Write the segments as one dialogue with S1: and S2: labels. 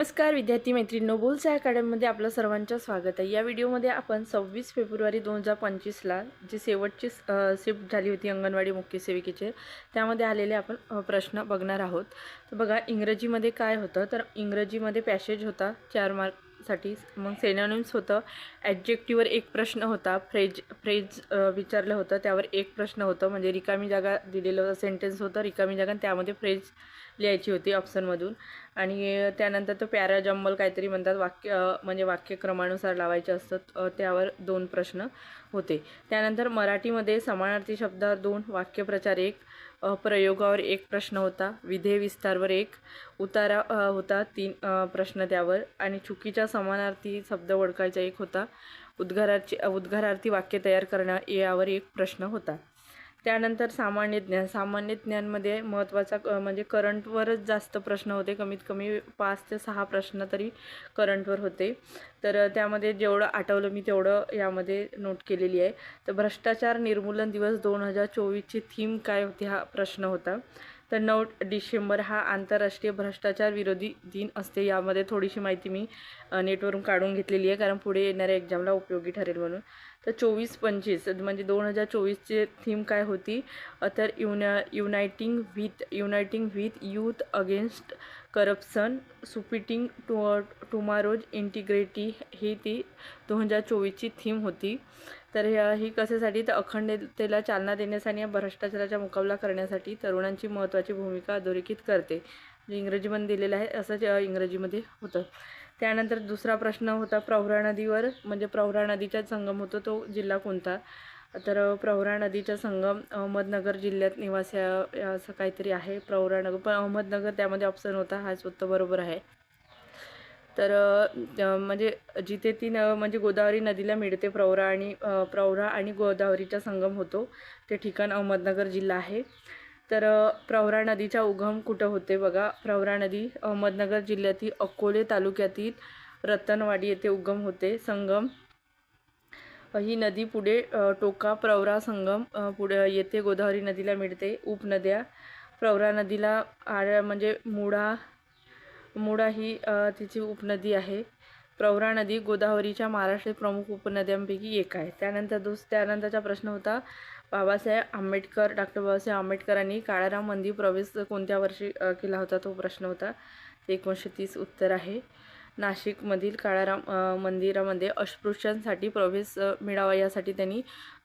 S1: नमस्कार विद्यार्थी मैत्रिणींनो बोलसा अकॅडमीमध्ये आपलं सर्वांचं स्वागत आहे. या व्हिडिओमध्ये आपण सव्वीस फेब्रुवारी दोन हजार पंचवीसला जी शेवटची शिफ्ट झाली होती अंगणवाडी मुख्य सेविकेचे त्यामध्ये आलेले आपण प्रश्न बघणार आहोत. तर बघा इंग्रजीमध्ये काय होतं? तर इंग्रजीमध्ये पॅसेज होता चार मार्कसाठी. मग सेनॉनिम्स होतं. ॲडजेक्टिव्हवर एक प्रश्न होता. फ्रेज फ्रेज विचारलं होतं. त्यावर एक प्रश्न होतं. म्हणजे रिकामी जागा दिलेलं सेंटेन्स होतं. रिकामी जागा आणि त्यामध्ये फ्रेज लिहायची होती ऑप्शनमधून आणि त्यानंतर तो पॅरा काहीतरी म्हणतात वाक्य म्हणजे वाक्यक्रमानुसार लावायचे असतात त्यावर दोन प्रश्न होते. त्यानंतर मराठीमध्ये समानार्थी शब्दावर दोन वाक्यप्रचार एक प्रयोगावर एक प्रश्न होता विधेय विस्तारवर एक उतारा होता तीन प्रश्न त्यावर आणि चुकीच्या समानार्थी शब्द ओळखायचा एक होता उद्गाराची उद्गारार्थी वाक्य तयार करण्या यावर एक प्रश्न होता. त्यानंतर सामान्य ज्ञान सामान्य ज्ञानमध्ये महत्त्वाचा क- म्हणजे करंटवरच जास्त प्रश्न होते. कमीत कमी पाच ते सहा प्रश्न तरी करंटवर होते. तर त्यामध्ये जेवढं आठवलं मी तेवढं यामध्ये नोट केलेली आहे. तर भ्रष्टाचार निर्मूलन दिवस दोन हजार चोवीसची थीम काय होती? हा प्रश्न होता. तर नऊ डिसेंबर हा आंतरराष्ट्रीय भ्रष्टाचार विरोधी दिन असते. यामध्ये थोडीशी माहिती मी नेटवरून काढून घेतलेली आहे कारण पुढे येणाऱ्या एक्झामला उपयोगी ठरेल म्हणून. तर चोवीस पंचवीस म्हणजे दोन हजार चोवीसची थीम काय होती? तर युना uniting with uniting with youth against corruption shaping to tomorrow's integrity ही ती दोन हजार चोवीसची थीम होती. तर ही कसेसाठी तर अखंडतेला चालना देण्यासाठी या भ्रष्टाचाराचा मुकाबला करण्यासाठी तरुणांची महत्त्वाची भूमिका अधोरेखित करते. जे इंग्रजीमध्ये दिलेलं आहे असंच इंग्रजीमध्ये होतं. त्यानंतर दुसरा प्रश्न होता प्रवरा नदीवर. म्हणजे प्रवरा नदीचा संगम होतो तो जिल्हा कोणता? तर प्रवरा नदीचा संगम अहमदनगर जिल्ह्यात निवासी असं काहीतरी आहे. प्रवरा नगर पण अहमदनगर त्यामध्ये ऑप्शन होता. हाच उत्तर बरोबर आहे. तर म्हणजे जिथे ती न म्हणजे गोदावरी नदीला मिळते प्रवरा आणि प्रवरा आणि गोदावरीचा संगम होतो. ते ठिकाण अहमदनगर जिल्हा आहे. तर प्रवरा नदीचा उगम कुठं होते बघा? प्रवरा नदी अहमदनगर जिल्ह्यातील अकोले तालुक्यातील रतनवाडी येथे उगम होते. संगम ही नदी पुढे टोका प्रवरा संगम पुढे येथे गोदावरी नदीला मिळते. उपनद्या प्रवरा नदीला आळ म्हणजे मुळा मुळा ही तिची उपनदी आहे. प्रवरा नदी गोदावरीच्या महाराष्ट्र प्रमुख उपनद्यांपैकी एक आहे. त्यानंतर दुस त्यानंतरचा प्रश्न होता बाबासाहेब आंबेडकर डॉक्टर बाबासाहेब आंबेडकरांनी काळाराम मंदिर प्रवेश कोणत्या वर्षी केला होता? तो प्रश्न होता ते एकोणीसशे तीस उत्तर आहे. नाशिकमधील काळाराम मंदिरामध्ये अस्पृश्यांसाठी प्रवेश मिळावा यासाठी त्यांनी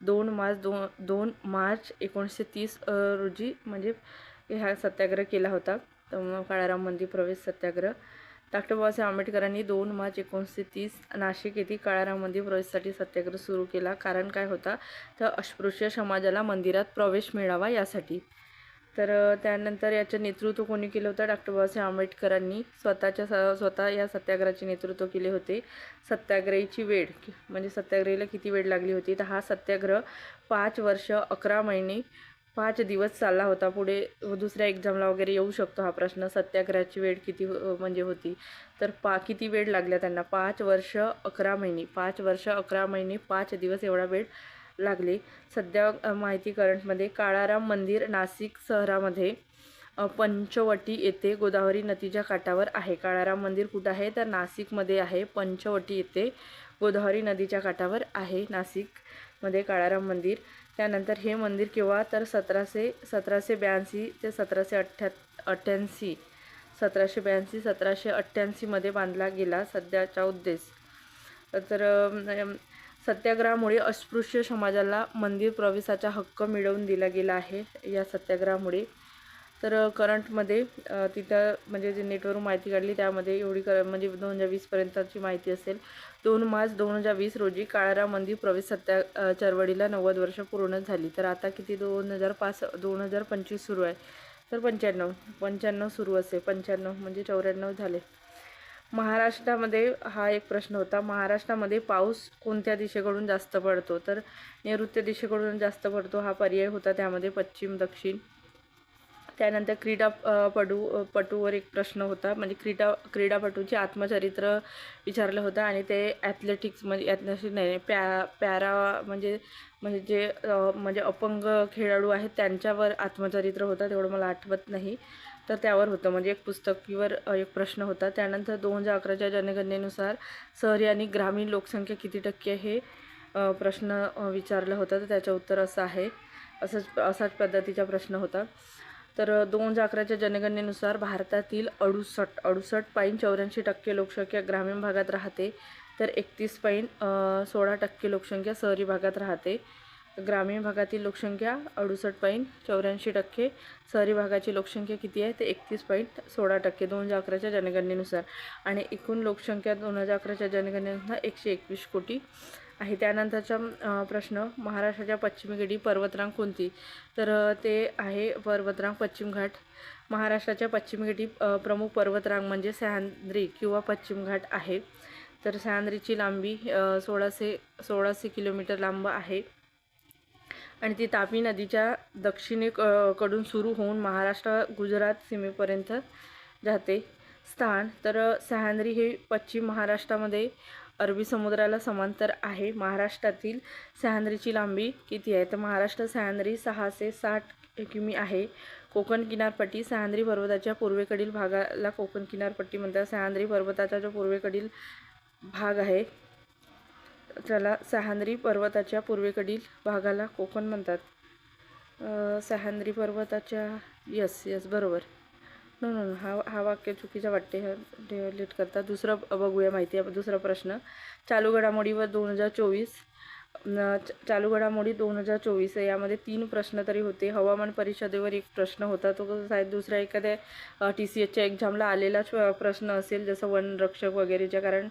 S1: दोन मार्च दोन दोन मार्च एकोणीसशे तीस रोजी म्हणजे हा सत्याग्रह केला होता. काळाराम मंदिर प्रवेश सत्याग्रह. डॉक्टर बाबासाहेब आंबेडकरांनी दोन मार्च एकोणीसशे तीस नाशिक येथील काळाराम मंदिर प्रवेशासाठी सत्याग्रह सुरू केला. कारण काय होता? तर अस्पृश्य समाजाला मंदिरात प्रवेश मिळावा यासाठी. तर त्यानंतर याचं नेतृत्व कोणी केलं होतं? डॉक्टर बाबासाहेब आंबेडकरांनी स्वतःच्या स स्वतः या सत्याग्रहाचे नेतृत्व केले होते. सत्याग्रहीची वेळ म्हणजे सत्याग्रहीला किती वेळ लागली होती? तर हा सत्याग्रह पाच वर्ष अकरा महिने पाच दिवस चालला होता. पुढे दुसऱ्या एक्झामला वगैरे येऊ शकतो हा प्रश्न. सत्याग्रहाची वेळ किती हो- म्हणजे होती? तर पा किती वेळ लागला त्यांना? पाच वर्ष अकरा महिने. पाच वर्ष अकरा महिने पाच दिवस एवढा वेळ लागले. सध्या माहिती करंटमध्ये काळाराम मंदिर नाशिक शहरामध्ये पंचवटी येथे गोदावरी नदीच्या काठावर आहे. काळाराम मंदिर कुठं आहे? तर नाशिकमध्ये आहे. पंचवटी येथे गोदावरी नदीच्या काठावर आहे. नाशिकमध्ये काळाराम मंदिर. त्यानंतर हे मंदिर केव्हा तर सतराशे सतराशे ब्याऐंशी ते सतराशे अठ्ठ्या अठ्ठ्याऐंशी. सतराशे ब्याऐंशी सतराशे अठ्ठ्याऐंशीमध्ये बांधला गेला सध्याचा उद्देश. तर सत्याग्रहामुळे अस्पृश्य समाजाला मंदिर प्रवेशाचा हक्क मिळवून दिला गेला आहे या सत्याग्रहामुळे. तर करंटमध्ये तिथं म्हणजे जे नेटवरून माहिती काढली त्यामध्ये एवढी कर म्हणजे दोन हजार वीसपर्यंतची माहिती असेल. दोन मार्च दोन हजार वीस रोजी काळाराम मंदिर प्रवेश सत्या चळवळीला नव्वद वर्ष पूर्ण झाली. तर आता किती? दोन हजार पाच दोन हजार पंचवीस सुरू आहे. तर पंच्याण्णव पंच्याण्णव सुरू असेल. पंच्याण्णव म्हणजे चौऱ्याण्णव झाले. महाराष्ट्रामध्ये हा एक प्रश्न होता. महाराष्ट्रामध्ये पाऊस कोणत्या दिशेकडून जास्त पडतो? तर नैऋत्य दिशेकडून जास्त पडतो हा पर्याय होता त्यामध्ये पश्चिम दक्षिण. त्यानंतर क्रीडा पटू पटूवर एक प्रश्न होता. म्हणजे क्रीडा क्रीडापटूचे आत्मचरित्र विचारलं होतं आणि ते ॲथलेटिक्स म्हणजे ॲथलेटिक्स नाही पॅ पॅरा म्हणजे म्हणजे जे म्हणजे अपंग खेळाडू आहेत त्यांच्यावर आत्मचरित्र होतं तेवढं मला आठवत नाही. तर त्यावर होतं. म्हणजे एक पुस्तकीवर एक प्रश्न होता. त्यानंतर दोन हजार अकराच्या जनगणनेनुसार शहरी आणि ग्रामीण लोकसंख्या किती टक्के हे प्रश्न विचारलं विचारला होता. तर त्याचं उत्तर असं आहे. असंच असाच पद्धतीचा प्रश्न होता. तर दोन हजार अकराच्या जनगणनेनुसार भारतातील अडुसष्ट अडुसष्ट पॉईंट चौऱ्याऐंशी टक्के लोकसंख्या ग्रामीण भागात राहते. तर एकतीस पॉईंट सोळा टक्के लोकसंख्या शहरी भागात राहते. ग्रामीण भागातील लोकसंख्या अडुसष्ट पॉईंट चौऱ्याऐंशी टक्के शहरी भागाची लोकसंख्या किती आहे? ते एकतीस पॉईंट सोळा टक्के दोन हजार अकराच्या जनगणनेनुसार. आणि एकूण लोकसंख्या दोन हजार अकराच्या जनगणनेनुसार एकशे एकवीस कोटी. आहे. त्यानंतरचा प्रश्न महाराष्ट्राच्या पश्चिमेकडील पर्वतरांग कोणती? तर ते आहे पर्वतरांग पश्चिम घाट. महाराष्ट्राच्या पश्चिमेकडील प्रमुख पर्वतरांग म्हणजे सह्याद्री किंवा पश्चिम घाट आहे. तर सह्याद्रीची लांबी सोळाशे सोळाशे किलोमीटर लांब आहे. आणि ती तापी नदीच्या दक्षिणे कडून सुरू होऊन महाराष्ट्र गुजरात सीमेपर्यंत जाते. स्थान तर सह्याद्री हे पश्चिम महाराष्ट्रामध्ये अरबी समुद्राला समांतर आहे. महाराष्ट्रातील सह्याद्रीची लांबी किती आहे? तर महाराष्ट्र सह्याद्री सहाशे साठ किमी आहे. कोकण किनारपट्टी सह्याद्री पर्वताच्या पूर्वेकडील भागाला कोकण किनारपट्टी म्हणतात. सह्याद्री पर्वताचा जो पूर्वेकडील भाग आहे त्याला सह्याद्री पर्वताच्या पूर्वेकडील भागाला कोकण म्हणतात. सह्याद्री पर्वताच्या यस यस बरोबर. नो नो नो हा हा वाक्य चुकीचं वाटते हा. डिलीट करता. दुसरं बघूया माहिती आहे दुसरा प्रश्न. चालू घडामोडीवर दोन हजार चोवीस न- चालू घडामोडी दोन हजार चोवीस यामध्ये तीन प्रश्न तरी होते. हवामान परिषदेवर एक प्रश्न होता. तो साहेब दुसऱ्या एखाद्या टी सी एचच्या एक्झामला आलेलाच प्रश्न असेल जसं वनरक्षक वगैरेच्या कारण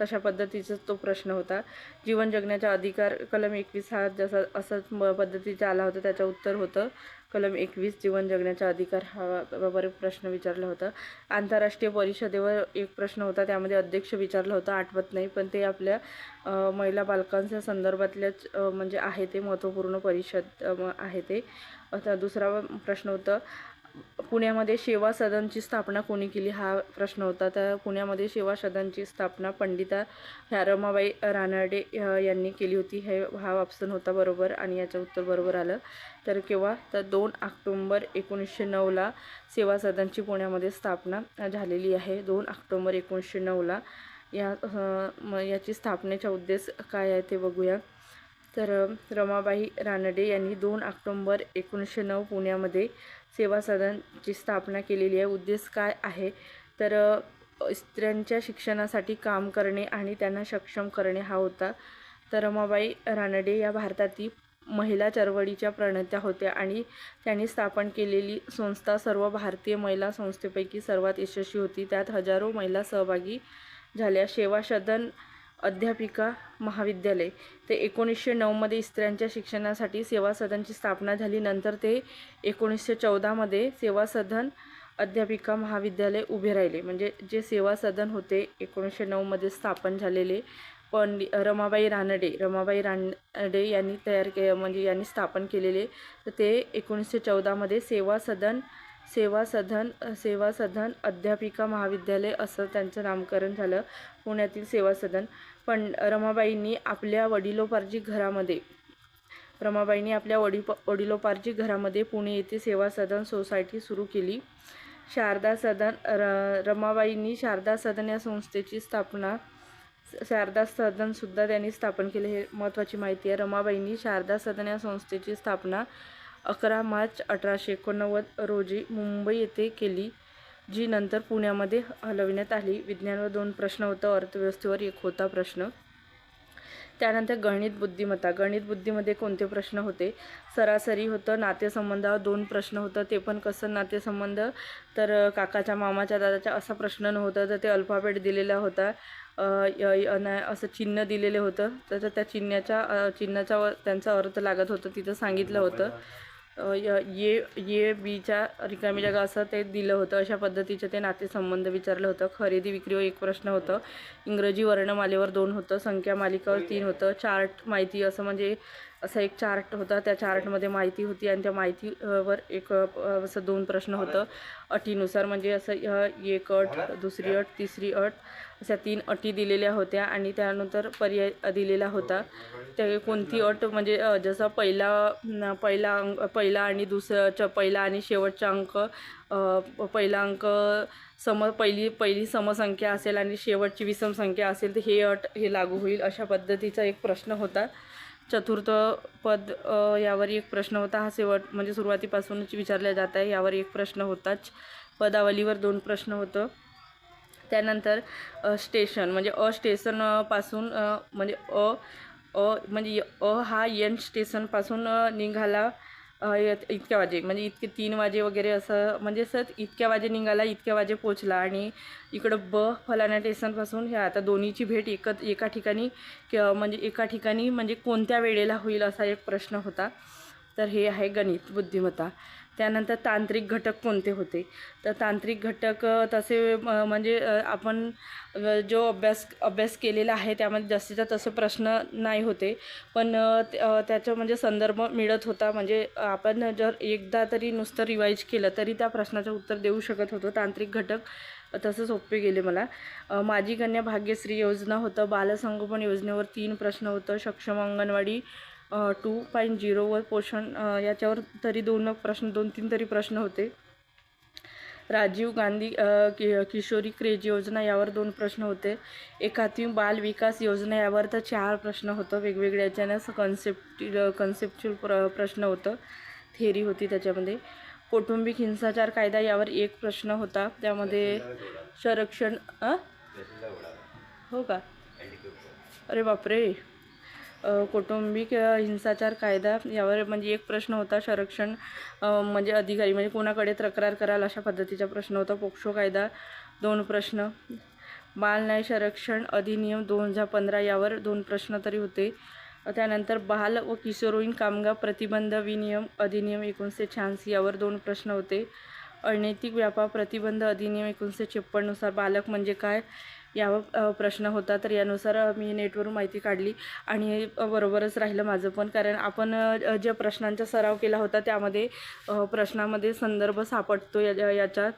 S1: तशा पद्धतीचाच तो प्रश्न होता. जीवन जगण्याचा अधिकार कलम एकवीस हा जसा असंच म- पद्धतीचा आला होता त्याचं उत्तर होतं. कलम एकवीस जीवन जगण्याचा अधिकार हा बरोबर प्रश्न विचारला होता. आंतरराष्ट्रीय परिषदेवर एक प्रश्न होता त्यामध्ये अध्यक्ष विचारला होता आठवत नाही पण ते आपल्या महिला बालकांच्या संदर्भातल्याच म्हणजे आहे ते महत्त्वपूर्ण परिषद आहे ते. आता दुसरा प्रश्न होतं पुण्यामध्ये सेवा सदनची स्थापना कोणी केली हा प्रश्न होता. तर पुण्यामध्ये सेवा सदनची स्थापना पंडिता ह्या रमाबाई रानडे यांनी केली होती. हे हा ऑप्शन होता बरोबर आणि याचं उत्तर बरोबर आलं. तर केव्हा? तर दोन ऑक्टोंबर एकोणीसशे नऊला सेवा सदनची पुण्यामध्ये स्थापना झालेली आहे. दोन ऑक्टोंबर एकोणीसशे नऊला या याची स्थापनेचा उद्देश काय आहे ते बघूया. तर रमाबाई रानडे यांनी दोन ऑक्टोंबर एकोणीसशे नऊ पुण्यामध्ये सेवा सदनची स्थापना केलेली आहे. उद्देश काय आहे? तर स्त्रियांच्या शिक्षणासाठी काम करणे आणि त्यांना सक्षम करणे हा होता. तर रमाबाई रानडे या भारतातील महिला चळवळीच्या प्रणेत्या होत्या आणि त्यांनी स्थापन केलेली संस्था सर्व भारतीय महिला संस्थेपैकी सर्वात यशस्वी होती. त्यात हजारो महिला सहभागी झाल्या. सेवा सदन अध्यापिका महाविद्यालय. ते एकोणीसशे नऊमध्ये स्त्रियांच्या शिक्षणासाठी सेवा सदनची स्थापना झाली. नंतर ते एकोणीसशे चौदामध्ये सेवा सदन अध्यापिका महाविद्यालय उभे राहिले. म्हणजे जे सेवा सदन होते एकोणीसशे नऊमध्ये स्थापन झालेले पण रमाबाई रानडे रमाबाई रानडे यांनी तयार के म्हणजे यांनी स्थापन केलेले. तर ते एकोणीसशे चौदामध्ये सेवा सदन सेवा सदन सेवा सदन अध्यापिका महाविद्यालय असं त्यांचं नामकरण झालं. पुण्यातील सेवा सदन पण रमाबाईंनी आपल्या वडिलोपार्जित घरामध्ये रमाबाईंनी आपल्या वडी वडिलोपार्जित घरामध्ये पुणे येथे सेवा सदन सोसायटी सुरू केली. शारदा सदन र रमाबाईंनी शारदा सदन या संस्थेची स्थापना शारदा सदनसुद्धा त्यांनी स्थापन केले. हे महत्त्वाची माहिती आहे. रमाबाईंनी शारदा सदन या संस्थेची स्थापना अकरा मार्च अठराशे एकोणनव्वद रोजी मुंबई येथे केली जी नंतर पुण्यामध्ये हलविण्यात आली. विज्ञानावर दोन प्रश्न होतं अर्थव्यवस्थेवर एक होता प्रश्न. त्यानंतर गणित बुद्धिमत्ता. गणित बुद्धीमध्ये कोणते प्रश्न होते? सरासरी होतं नातेसंबंधावर दोन प्रश्न होतं. ते पण कसं नातेसंबंध? तर काकाच्या मामाच्या दादाच्या असा प्रश्न नव्हता. तर ते अल्फाबेट दिलेला होता. य असं चिन्ह दिलेले होतं. तर त्या चिन्हाच्या चिन्हाचा व- त्यांचा अर्थ लागत होतं तिथं सांगितलं होतं. य ये ये बीच्या रिकामी जागा असं ते दिलं होतं. अशा पद्धतीचं ते नातेसंबंध विचारलं होतं. खरेदी विक्रीवर एक प्रश्न होतं. इंग्रजी वर्णमालेवर दोन होतं. संख्या मालिकावर तीन होतं. चार्ट माहिती असं म्हणजे असा एक चार्ट होता. त्या चार्टमध्ये माहिती होती आणि त्या माहितीवर एक असं दोन प्रश्न होतं. अटीनुसार म्हणजे असं एक अट दुसरी अट तिसरी अट अशा तीन अटी दिलेल्या होत्या आणि त्यानंतर पर्याय दिलेला होता. ते कोणती अट म्हणजे जसं पहिला पहिला अंक पहिला आणि दुसरा च पहिला आणि शेवटचा अंक पहिला अंक सम पहिली पहिली समसंख्या असेल आणि शेवटची विषम संख्या असेल तर हे अट हे लागू होईल अशा पद्धतीचा एक प्रश्न होता. चतुर्थ पद यावर एक प्रश्न होता. हा शेवट म्हणजे सुरुवातीपासूनच विचारला जात आहे. यावर एक प्रश्न होताच. पदावलीवर दोन प्रश्न होतं. त्यानंतर स्टेशन म्हणजे अ स्टेशनपासून म्हणजे अ अ म्हणजे य- अ हा एन स्टेशनपासून निघाला इतक्या वाजे म्हणजे इतके तीन वाजे वगैरे असं म्हणजे सर इतक्या वाजे निघाला इतक्या वाजे पोचला आणि इकडं ब फलाना स्टेशनपासून ह्या आता दोन्हीची भेट एकत एका ठिकाणी क- म्हणजे एका ठिकाणी म्हणजे कोणत्या वेळेला होईल असा एक प्रश्न होता. तर हे आहे गणित बुद्धिमत्ता. त्यानंतर तांत्रिक घटक कोणते होते? तर तांत्रिक घटक तसे म्हणजे आपण जो अभ्यास अभ्यास केलेला आहे त्यामध्ये जास्तीत जास्त तसे प्रश्न नाही होते. पण त्याचं म्हणजे संदर्भ मिळत होता. म्हणजे आपण जर एकदा तरी नुसतं रिवाईज केलं तरी त्या प्रश्नाचं उत्तर देऊ शकत होतो. तांत्रिक घटक तसं सोपे गेले मला. माझी कन्या भाग्यश्री योजना होतं. बालसंगोपन योजनेवर तीन प्रश्न होतं. सक्षम अंगणवाडी टू पॉईंट झिरोवर पोषण याच्यावर तरी दोन प्रश्न दोन तीन तरी प्रश्न होते. राजीव गांधी कि किशोरी क्रेज योजना यावर दोन प्रश्न होते. एकात्मिक बाल विकास योजना यावर तर चार प्रश्न होतं. वेगवेगळ्या याच्यानं कन्सेप्ट कन्सेप्च्युअल प्र प्रश्न होतं. थेरी होती त्याच्यामध्ये. कौटुंबिक हिंसाचार कायदा यावर एक प्रश्न होता. त्यामध्ये संरक्षण? हो का? अरे बापरे! कौटुंबिक हिंसाचार कायदा यावर म्हणजे एक प्रश्न होता संरक्षण म्हणजे अधिकारी म्हणजे कोणाकडे तक्रार कराल अशा पद्धतीचा प्रश्न होता पोक्सो कायदा दोन प्रश्न. बाल न्याय संरक्षण अधिनियम दोन हजार पंधरा यावर दोन प्रश्न तरी होते. त्यानंतर बाल व किशोरवयीन कामगार प्रतिबंध विनियम अधिनियम एकोणीसशे शहाऐंशी यावर दोन प्रश्न होते. अनैतिक व्यापार प्रतिबंध अधिनियम एकोणीसशे छप्पन्ननुसार बालक म्हणजे काय? यावर प्रश्न होता. तर यानुसार मी नेटवरून माहिती काढली आणि बरोबरच राहिलं माझं पण. कारण आपण ज्या प्रश्नांचा सराव केला होता त्यामध्ये प्रश्नामध्ये संदर्भ सापडतो या याच्यात.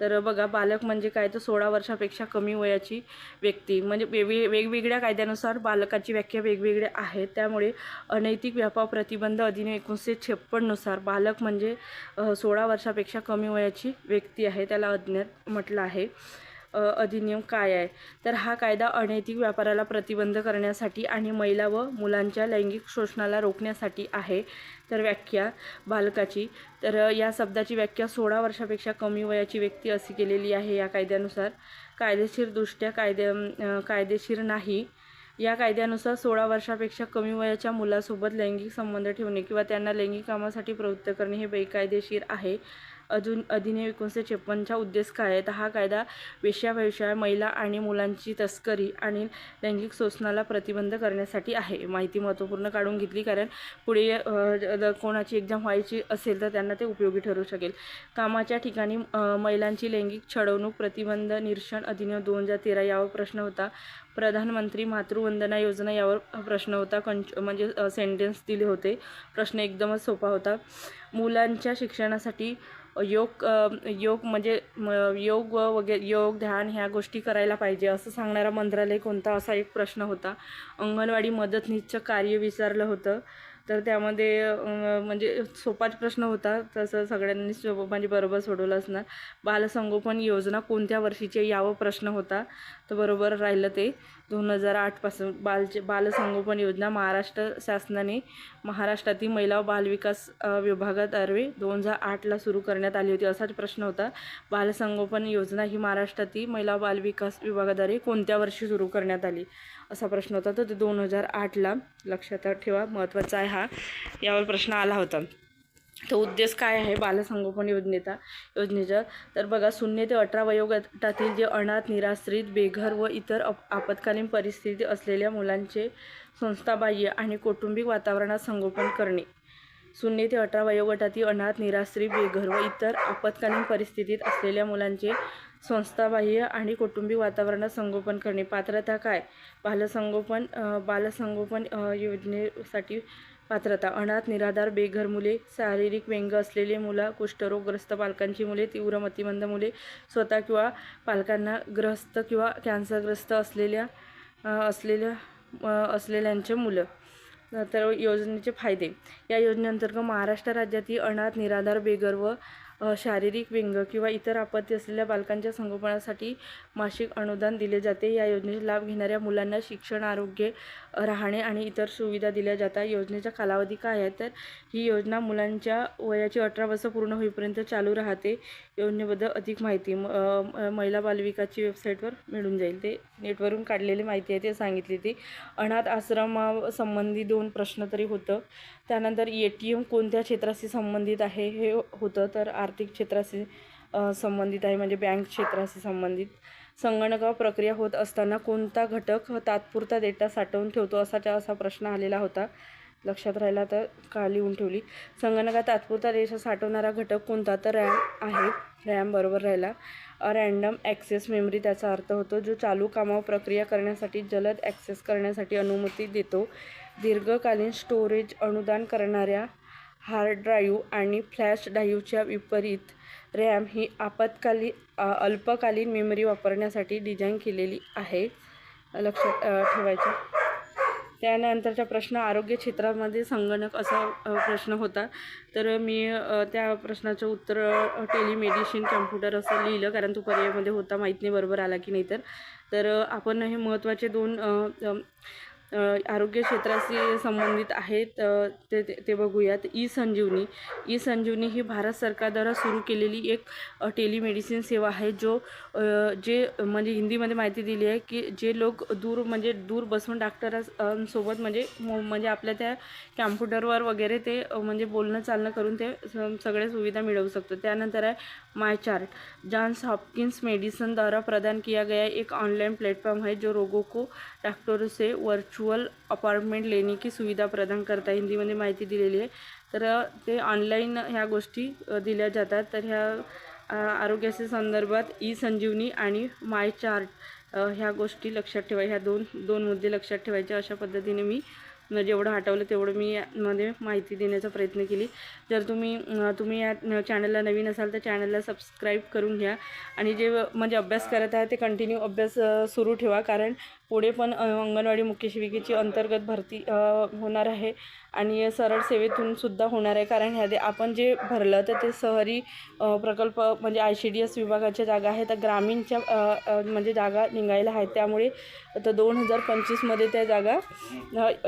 S1: तर बघा बालक म्हणजे काय? तर सोळा वर्षापेक्षा कमी वयाची व्यक्ती. म्हणजे वेगवे वेगवेगळ्या कायद्यानुसार बालकाची व्याख्या वेगवेगळ्या आहेत. त्यामुळे अनैतिक व्यापार प्रतिबंध अधिनियम एकोणीसशे छप्पननुसार बालक म्हणजे सोळा वर्षापेक्षा कमी वयाची व्यक्ती आहे त्याला अज्ञात म्हटलं आहे. अधिनियम काय आहे? तर हा कायदा अनैतिक व्यापाराला प्रतिबंध करण्यासाठी आणि महिला व मुलांच्या लैंगिक शोषणाला रोखण्यासाठी आहे. तर व्याख्या बालकाची. तर या शब्दाची व्याख्या सोळा वर्षापेक्षा कमी वयाची व्यक्ती अशी केलेली आहे या कायद्यानुसार. कायदेशीरदृष्ट्या कायदे कायदेशीर नाही. या कायद्यानुसार सोळा वर्षापेक्षा कमी वयाच्या मुलासोबत लैंगिक संबंध ठेवणे किंवा त्यांना लैंगिक कामासाठी प्रवृत्त करणे हे बेकायदेशीर आहे. अजून अधिनियम एकोणीसशे छप्पनचा उद्देश काय आहे? तर हा कायदा वेश्याव्यवसाय महिला आणि मुलांची तस्करी आणि लैंगिक शोषणाला प्रतिबंध करण्यासाठी आहे. माहिती महत्त्वपूर्ण काढून घेतली कारण पुढे कोणाची एक्झाम व्हायची असेल तर त्यांना ते उपयोगी ठरू शकेल. कामाच्या ठिकाणी महिलांची लैंगिक छळवणूक प्रतिबंध निरक्षण अधिनियम दोन हजार तेरा यावर प्रश्न होता. प्रधानमंत्री मातृवंदना योजना यावर प्रश्न होता. कंच म्हणजे सेंटेन्स दिले होते. प्रश्न एकदमच सोपा होता. मुलांच्या शिक्षणासाठी योग योग म्हणजे म, योग व वगैरे योग ध्यान ह्या गोष्टी करायला पाहिजे असं सांगणारा मंत्रालय कोणता असा एक प्रश्न होता. अंगणवाडी मदतनीसचं कार्य विचारलं होतं. तर त्यामध्ये म्हणजे सोपाच प्रश्न होता. तसं सगळ्यांनी म्हणजे बरोबर सोडवलं असणार. बालसंगोपन योजना कोणत्या वर्षीची यावं यावर प्रश्न होता. तर बरोबर राहिलं ते. दोन हजार आठपासून बालचे बालसंगोपन योजना महाराष्ट्र शासनाने महाराष्ट्रातील महिला बालविकास अ, विभागाद्वारे दोन हजार आठला सुरू करण्यात आली होती असाच प्रश्न होता. बालसंगोपन योजना ही महाराष्ट्रातील महिला बालविकास विभागाद्वारे कोणत्या वर्षी सुरू करण्यात आली? असा प्रश्न होता. तर ते दोन हजार आठला लक्षात ठेवा. महत्त्वाचा आहे हा. यावर प्रश्न आला होता. तो उद्देश काय आहे? बालसंगोपन योजनेचा योजनेचा. तर बघा शून्य ते अठरा वयोगटातील जे अनाथ निराश्रित बेघर व इतर अप आपत्कालीन परिस्थिती असलेल्या मुलांचे संस्थाबाह्य आणि कौटुंबिक वातावरणात संगोपन करणे. शून्य ते अठरा वयोगटातील अनाथ निराश्रित बेघर व इतर आपत्कालीन परिस्थितीत असलेल्या मुलांचे संस्थाबाह्य आणि कौटुंबिक वातावरणात संगोपन करणे. पात्रता काय? बालसंगोपन बालसंगोपन योजनेसाठी पात्रता अनाथ निराधार बेघर मुले शारीरिक व्यंग असलेले मुलं कुष्ठरोगग्रस्त पालकांची मुले तीव्र मतिमंद मुले स्वतः किंवा पालकांना ग्रस्त किंवा कॅन्सरग्रस्त असलेल्या असलेल्या असलेल्यांचे मुलं. तर योजनेचे फायदे. या योजनेअंतर्गत महाराष्ट्र राज्यातील अनाथ निराधार बेघर व शारीरिक व्यंग किंवा इतर आपत्ती असलेल्या बालकांच्या संगोपनासाठी मासिक अनुदान दिले जाते. या योजनेचा लाभ घेणाऱ्या मुलांना शिक्षण आरोग्य राहणे आणि इतर सुविधा दिल्या जातात. योजनेचा कालावधी काय आहे? तर ही योजना मुलांच्या वयाची अठरा वर्ष पूर्ण होईपर्यंत चालू राहते. योजनेबद्दल अधिक माहिती म- महिला बालविकाची वेबसाईटवर मिळून जाईल. ते नेटवरून काढलेली माहिती आहे ते सांगितली ती. अनाथ आश्रमासंबंधी दोन प्रश्न तरी होतं. त्यानंतर ए टी एम कोणत्या क्षेत्राशी संबंधित आहे हे होतं. तर आर्थिक क्षेत्राशी संबंधित आहे म्हणजे बँक क्षेत्राशी संबंधित. संगणकावर प्रक्रिया होत असताना कोणता घटक तात्पुरता डेटा साठवून ठेवतो असाचा असा प्रश्न आलेला होता. लक्षात राहिला तर का लिहून ठेवली? संगणकात तात्पुरता डेटा साठवणारा घटक कोणता? तर रॅम आहे. रॅम बरोबर राहिला. रॅन्डम ॲक्सेस मेमरी त्याचा अर्थ होतो जो चालू कामावर प्रक्रिया करण्यासाठी जलद ॲक्सेस करण्यासाठी अनुमती देतो. दीर्घकालीन स्टोरेज अनुदान करणाऱ्या हार्ड ड्राईव्ह आणि फ्लॅश ड्राईव्हच्या विपरीत रॅम ही आपत्कालीन अल्पकालीन मेमरी वापरण्यासाठी डिझाईन केलेली आहे. लक्षात ठेवायचं. त्यानंतरचा प्रश्न आरोग्य क्षेत्रामध्ये संगणक असा प्रश्न होता. तर मी त्या प्रश्नाचं उत्तर टेलिमेडिसिन कम्प्युटर असं लिहिलं कारण तो पर्यायमध्ये होता माहीत नाही बरोबर आला की नाही तर. तर आपण हे महत्त्वाचे दोन आरोग्य क्षेत्राशी संबंधित आहेत. ते ते- ते बघूयात. ई संजीवनी. ई संजीवनी ही भारत सरकारद्वारा सुरू केलेली एक टेलिमेडिसिन सेवा आहे जो जे म्हणजे हिंदीमध्ये माहिती दिली आहे की जे लोक दूर म्हणजे दूर बसून डॉक्टरांसोबत म्हणजे म्हणजे आपल्या त्या कॅम्प्युटरवर वगैरे ते म्हणजे बोलणं चालणं करून ते स- सगळ्या सुविधा मिळवू शकतो त्यानंतर आहे माय चार्ट जॉन्स हॉपकिन्स मेडिसनद्वारा प्रदान किया गया एक ऑनलाइन प्लेटफॉर्म है जो रोगों को डॉक्टरों से वर्चुअल अपॉइंटमेंट लेने की सुविधा प्रदान करता हिंदीमध्ये माहिती दिलेली आहे. तर ते ऑनलाईन ह्या गोष्टी दिल्या जातात. तर ह्या आरोग्याच्या संदर्भात ई संजीवनी आणि माय चार्ट ह्या गोष्टी लक्षात ठेवा ह्या दोन दोन मुद्दे लक्षात ठेवायचे. अशा पद्धतीने मी जेवढं हटवलं तेवढं मी यामध्ये माहिती देण्याचा प्रयत्न केली. जर तुम्ही तुम्ही या चॅनलला नवीन असाल तर चॅनलला सबस्क्राईब करून घ्या. आणि जे म्हणजे अभ्यास करत आहे ते कंटिन्यू अभ्यास सुरू ठेवा. कारण पुढे पण अंगणवाडी मुख्य शिक्षिकेची अंतर्गत भरती होणार आहे आणि सरळ सेवेतून सुद्धा होणार आहे. कारण ह्या आपण जे भरलं तर ते शहरी प्रकल्प म्हणजे आय सी डी एस विभागाच्या जागा आहेत. तर ग्रामीणच्या म्हणजे जागा निघायला आहेत. त्यामुळे तर दोन हजार पंचवीसमध्ये त्या जागा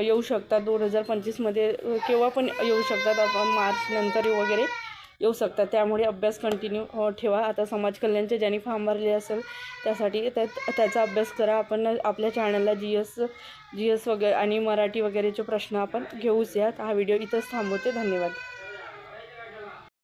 S1: येऊ शकतात. दोन हजार पंचवीसमध्ये केव्हा पण येऊ शकतात. आपण मार्च नंतर वगैरे. येऊ शकतात. त्यामुळे अभ्यास कंटिन्यू हो, ठेवा. आता समाज कल्याणचे ज्यांनी फॉर्म भरले असेल त्यासाठी त्या त्याचा अभ्यास करा. आपण आपल्या चॅनलला जी एस जी एस वगैरे आणि मराठी वगैरेचे प्रश्न आपण घेऊच यात हा व्हिडिओ इथंच थांबवते. धन्यवाद.